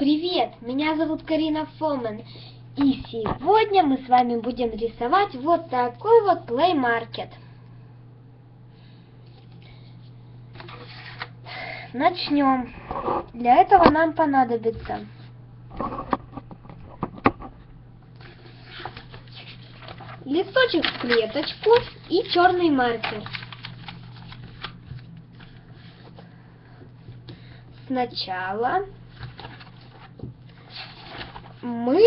Привет, меня зовут Карина Фомен. И сегодня мы с вами будем рисовать вот такой вот Market. Начнем. Для этого нам понадобится листочек в клеточку и черный маркер. Сначала мы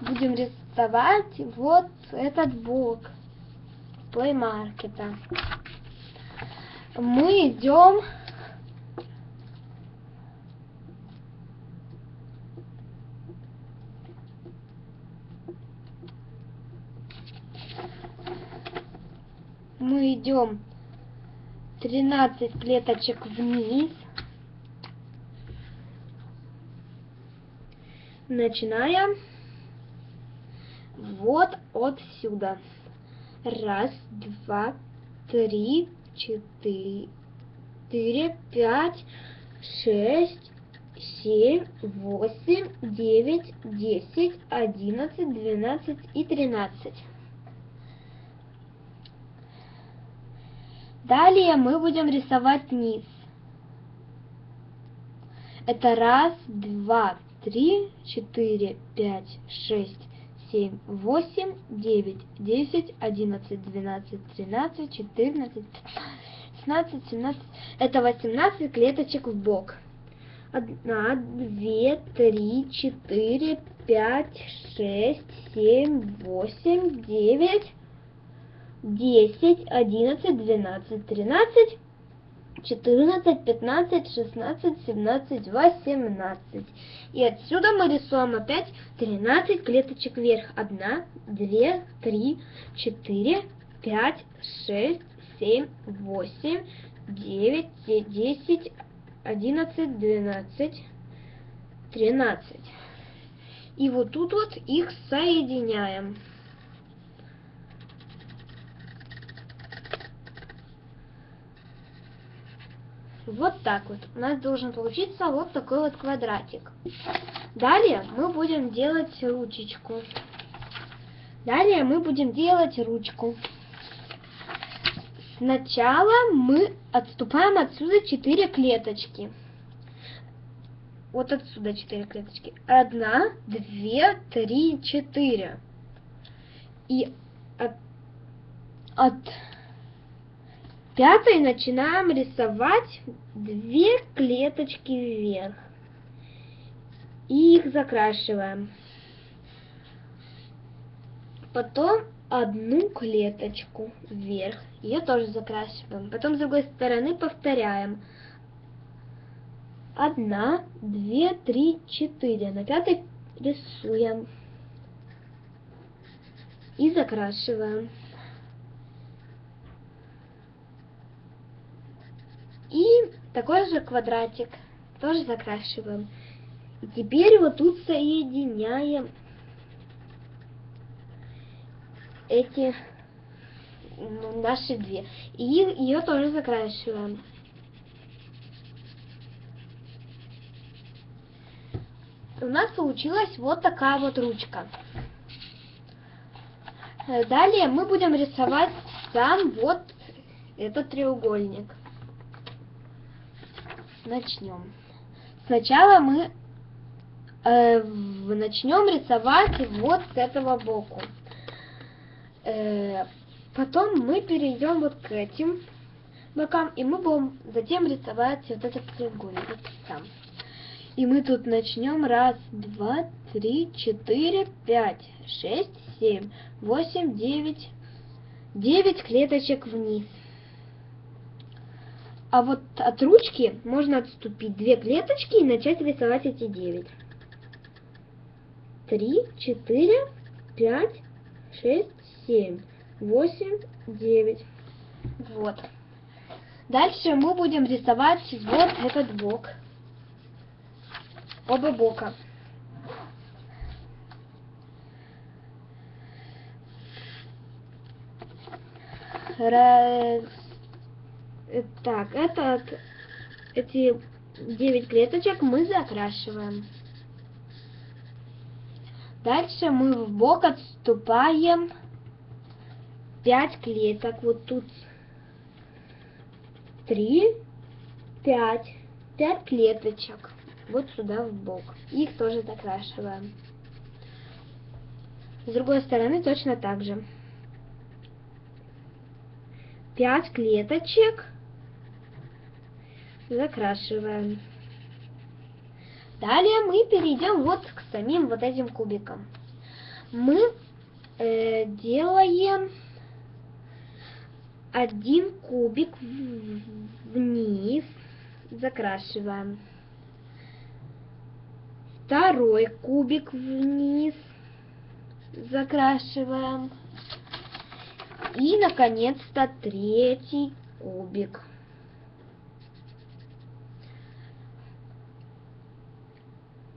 будем рисовать вот этот бок плеймаркета. Мы идем мы идем 13 клеточек вниз. Начинаем вот отсюда. Раз, два, три, четыре, пять, шесть, семь, восемь, девять, десять, одиннадцать, двенадцать и тринадцать. Далее мы будем рисовать низ. Это раз, два, три, четыре, пять, шесть, семь, восемь, девять, десять, одиннадцать, двенадцать, тринадцать, четырнадцать, пятнадцать, семнадцать. Это восемнадцать клеточек в бок. Одна, две, три, четыре, пять, шесть, семь, восемь, девять, десять, одиннадцать, двенадцать, тринадцать, четырнадцать, пятнадцать, шестнадцать, семнадцать, восемнадцать. И отсюда мы рисуем опять тринадцать клеточек вверх. Одна, две, три, четыре, пять, шесть, семь, восемь, девять, десять, одиннадцать, двенадцать, тринадцать. И вот тут вот их соединяем. Вот так вот. У нас должен получиться вот такой вот квадратик. Далее мы будем делать ручечку. Далее мы будем делать ручку. Сначала мы отступаем отсюда 4 клеточки. Вот отсюда 4 клеточки. Одна, две, три, четыре. И от, от пятой начинаем рисовать две клеточки вверх. И их закрашиваем. Потом одну клеточку вверх. Ее тоже закрашиваем. Потом с другой стороны повторяем. Одна, две, три, четыре. На пятой рисуем. И закрашиваем. И такой же квадратик тоже закрашиваем. И теперь вот тут соединяем эти ну, наши две. И ее тоже закрашиваем. У нас получилась вот такая вот ручка. Далее мы будем рисовать сам вот этот треугольник начнем. Сначала мы э, начнем рисовать вот с этого боку. Э, потом мы перейдем вот к этим бокам, и мы будем затем рисовать вот этот треугольник вот там. И мы тут начнем раз, два, три, четыре, пять, шесть, семь, восемь, девять, девять клеточек вниз. А вот от ручки можно отступить две клеточки и начать рисовать эти девять. Три, четыре, пять, шесть, семь, восемь, девять. Вот. Дальше мы будем рисовать вот этот бок. Оба бока. Раз, так, этот эти 9 клеточек мы закрашиваем. Дальше мы в бок отступаем 5 клеток. Вот тут 3, 5, 5 клеточек. Вот сюда в бок. Их тоже закрашиваем. С другой стороны точно так же. 5 клеточек закрашиваем. Далее мы перейдем вот к самим вот этим кубикам. Мы э, делаем один кубик вниз, закрашиваем. Второй кубик вниз, закрашиваем. И, наконец-то, третий кубик.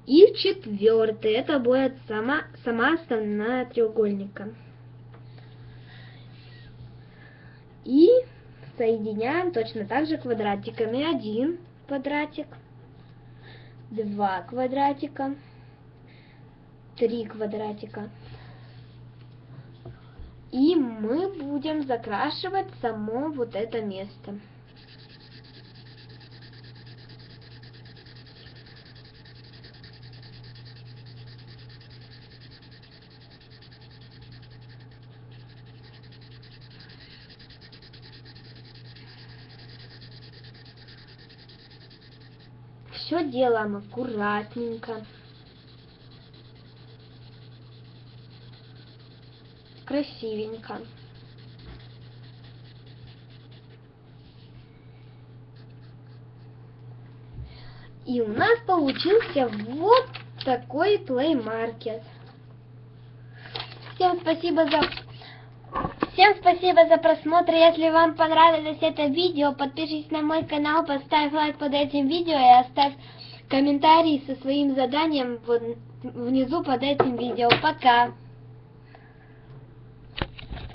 И четвертый, это будет сама, сама основная треугольника. И соединяем точно так же квадратиками. Один квадратик, два квадратика, три квадратика. И мы будем закрашивать само вот это место. Все делаем аккуратненько. Красивенько. И у нас получился вот такой плеймаркет. Всем спасибо за спасибо за просмотр. Если вам понравилось это видео, подпишись на мой канал, поставь лайк под этим видео и оставь комментарий со своим заданием внизу под этим видео. Пока!